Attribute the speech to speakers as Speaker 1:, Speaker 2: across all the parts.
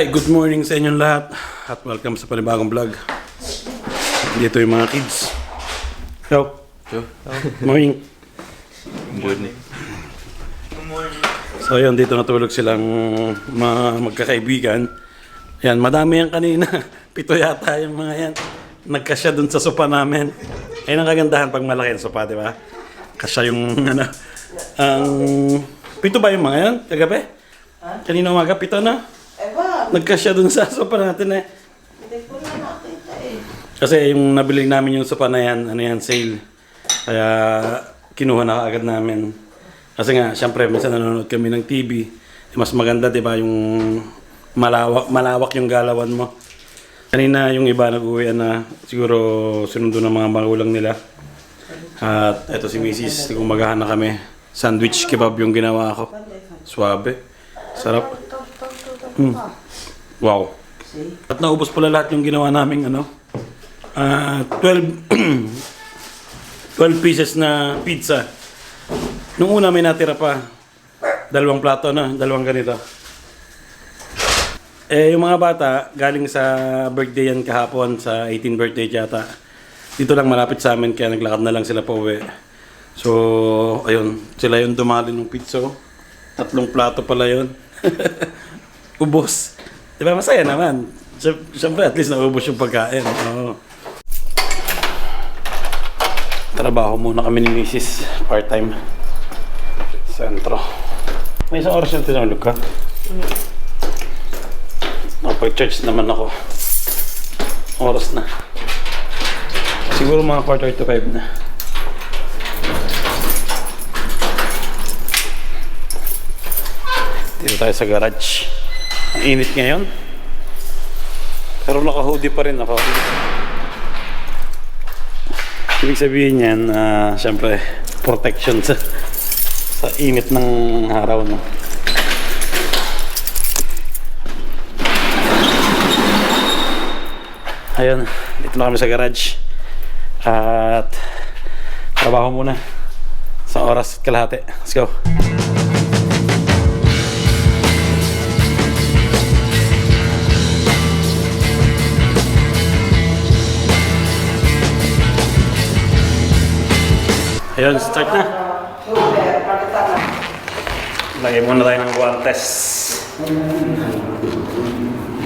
Speaker 1: Hi, good morning sa inyong lahat at welcome sa panibagong vlog. Dito yung mga kids. Yo.
Speaker 2: Yo.
Speaker 1: Morning.
Speaker 2: Good.
Speaker 1: So yun, dito natulog silang mga magkakaibigan. Yan, madami yan kanina. Pito yata yung mga yan. Nagkasya dun sa sopa namin. Ayun ang kagandahan pag malaki ang sopa, di ba? Kasya yung ano. Ang... pito ba yung mga yan? Kagabi? Kanina umaga, pito na? Nagkasya dun sa sopa natin eh.
Speaker 3: hindi ko na nakita eh.
Speaker 1: Kasi yung nabili namin yung sopa na yan, ano yan, sale. Kaya kinuha na agad namin. Kasi nga, syempre, minsan nanonood kami ng TV. Mas maganda, di ba, yung malawak, malawak yung galawan mo. Kanina yung iba nag-uwi na siguro sinundo ng mga magulang nila. At eto si Mrs. Gumagahan na kami. Sandwich kebab yung ginawa ko. Suabe. Sarap. Mm. Wow.
Speaker 3: See?
Speaker 1: At naubos pala lahat yung ginawa naming ano. ah 12 12 pieces na pizza. Nung una may natira pa. Dalawang plato na, dalawang ganito. Eh, yung mga bata, galing sa birthday yan kahapon, sa 18 birthday yata. Dito lang malapit sa amin, kaya naglakad na lang sila pa uwi. So, ayun, sila yung dumali ng pizza. Tatlong plato pala yun. Ubos. Di ba masaya naman? Siyem- Siyempre, at least naubos yung pagkain. Oo. Trabaho muna kami ni Mrs. Part-time. Sentro. May isang oras yung tinulog ka? Nakapag-church naman ako. Oras na. Siguro mga quarter to five na. Dito tayo sa garage. Ang init ngayon. Pero naka-hoodie pa rin ako. Ibig sabihin yan, ah, syempre, protection sa, sa init ng araw. No? Ayun, dito na kami sa garage. At trabaho muna sa oras at kalahati. Let's go. Ayun, start na. Lagay muna tayo ng guantes.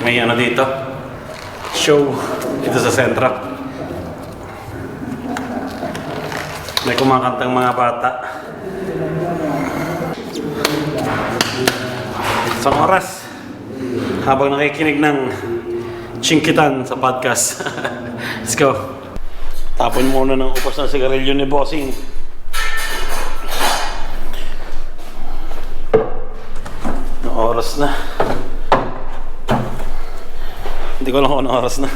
Speaker 1: May ano dito. Show dito sa sentro. May kumakantang mga bata. Isang oras. Habang nakikinig ng chingkitan sa podcast. Let's go. Tapon muna ng upos ng sigarilyo ni Bossing. Oras na? Hindi ko alam kung anong oras na.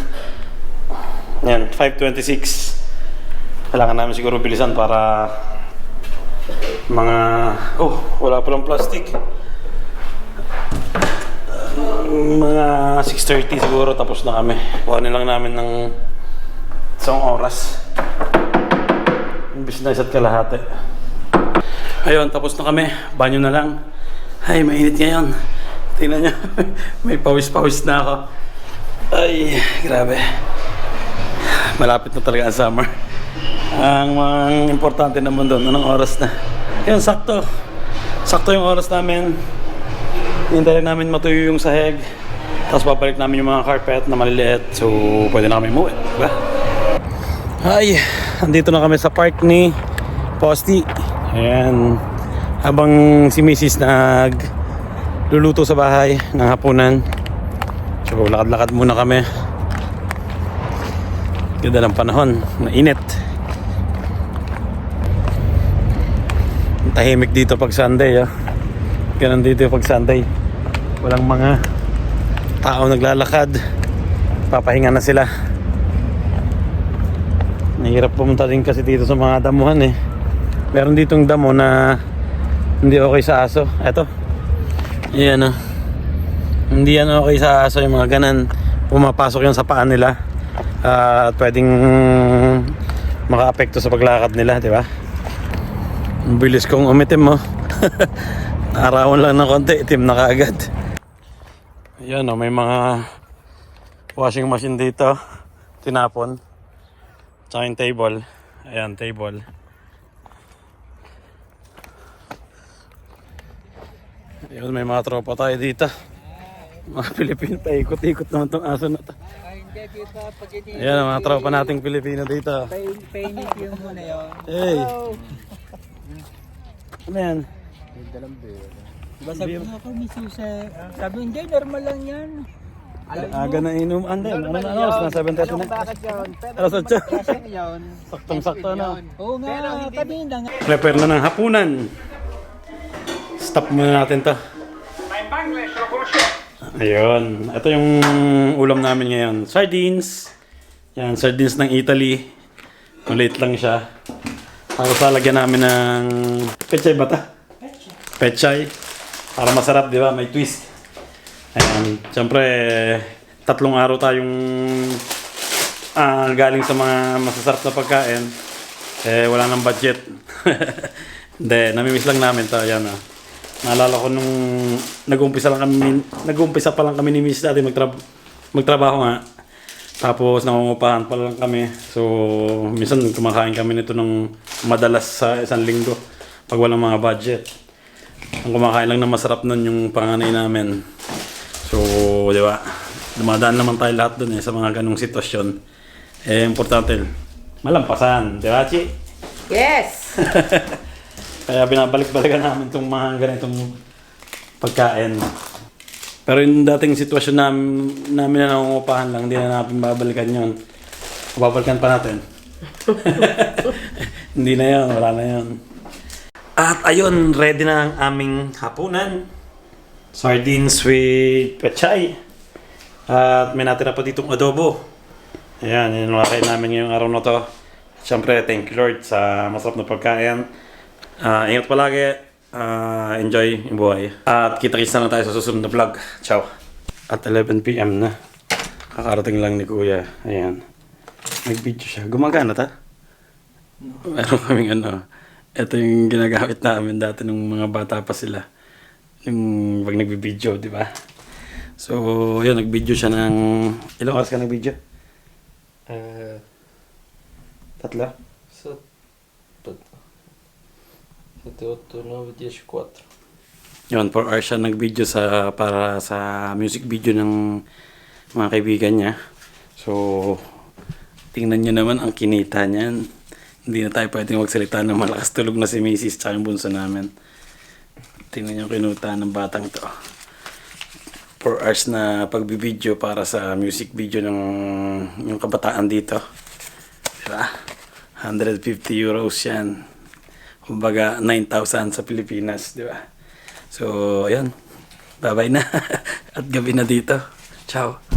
Speaker 1: Yan, 5.26. Kailangan namin siguro bilisan para mga... Oh, wala palang plastic. Mga 6.30 siguro tapos na kami. Kuhanin lang namin ng isang oras. Imbis na isa't kalahati. Ayun, tapos na kami. Banyo na lang. Ay, mainit ngayon. Tingnan nyo. May pawis-pawis na ako. Ay, grabe. Malapit na talaga ang summer. Ang mga importante naman doon, anong oras na? Ayun, sakto. Sakto yung oras namin. Hintayin namin matuyo yung sahig. Tapos babalik namin yung mga carpet na maliliit. So, pwede na kami umuwi. Diba? Ay, andito na kami sa park ni Posty. Ayan. Habang si Mrs. nag luluto sa bahay ng hapunan. So, lakad-lakad muna kami. Ganda ng panahon. Mainit. Tahimik dito pag Sunday. Ah. Ganun dito pag Sunday. Walang mga tao naglalakad. Papahinga na sila. Nahirap pumunta din kasi dito sa mga damuhan eh. Meron ditong damo na hindi okay sa aso. Eto. Yan ah. Hindi yan okay sa aso yung mga ganan. Pumapasok yan sa paa nila. At pwedeng maka-apekto sa paglakad nila, di ba? Bilis kong umitim mo. Arawan lang ng konti, itim na kaagad. Ayan o, may mga washing machine dito. Tinapon. Tsaka table. Ayan, table. Ayun, may mga tropa tayo dito. Mga Pilipino, paikot-ikot naman tong aso na to. Ayan, mga tropa nating Pilipino dito.
Speaker 4: pain, painig yung muna yun.
Speaker 1: Hey! Ano yan?
Speaker 4: Diba sabi ko ako, may susi. Sabi, hindi, normal lang yan.
Speaker 1: Aga na inom. Ande, ano na ano? Nasa 7.30 na.
Speaker 4: Bakit yun? Pero
Speaker 1: Alas 8.
Speaker 4: kasi yun.
Speaker 1: Saktong-sakto na.
Speaker 4: Oo nga, kanina nga.
Speaker 1: Prepare na ng hapunan. Stop muna natin to. Ayun. Ito yung ulam namin ngayon. Sardines. Yan, sardines ng Italy. Maliit lang siya. Tapos lalagyan namin ng pechay bata. Pechay. Para masarap, di ba? May twist. Ayan. Siyempre, tatlong araw tayong ah, galing sa mga masasarap na pagkain. Eh, wala nang budget. Hindi, namimiss lang namin to. Ayan ah. Naalala ko nung nag-umpisa lang kami, nag-umpisa pa lang kami ni Miss dati magtra- magtrabaho nga. Tapos nangungupahan pa lang kami. So, minsan kumakain kami nito ng madalas sa isang linggo pag walang mga budget. Ang kumakain lang na masarap nun yung panganay namin. So, di ba? Dumadaan naman tayo lahat dun eh sa mga ganong sitwasyon. Eh, importante, malampasan. Di ba, Chi?
Speaker 3: Yes!
Speaker 1: Kaya binabalik-balikan namin itong mga ganitong pagkain. Pero yung dating sitwasyon namin, namin na nangungupahan lang, hindi na natin babalikan yun. Babalikan pa natin. hindi na yun, wala na yun. At ayun, ready na ang aming hapunan. Sardines with pechay. At may natira pa ditong adobo. Ayan, yun namin ngayong araw na to. Siyempre, thank you Lord sa masarap na pagkain. Ah, ingat palagi. Ah, enjoy yung buhay. At kita-kits na tayo sa susunod na vlog. Ciao. At 11pm na. Kakarating lang ni Kuya. Ayan. Nag-video siya. Gumagana ta? Meron kaming ano. Ito yung ginagamit namin dati nung mga bata pa sila. Yung pag nagbi-video, di ba? So, yun, nag-video siya ng... Ilang oras ka nag-video?
Speaker 2: Eh,
Speaker 1: Tatlo?
Speaker 2: sa... Pat... 7, 8, 9, 10, 4.
Speaker 1: Yun, 4 hours siya nag-video sa, para sa music video ng mga kaibigan niya. So, tingnan niyo naman ang kinita niyan. Hindi na tayo pwedeng magsalita ng malakas tulog na si Macy's tsaka yung bunso namin. Tingnan niyo kinuta ng batang to. 4 hours na pagbibideo para sa music video ng yung kabataan dito. Diba? 150 euros yan. Kumbaga, 9,000 sa Pilipinas, di ba? So, ayun. Bye-bye na. At gabi na dito. Ciao.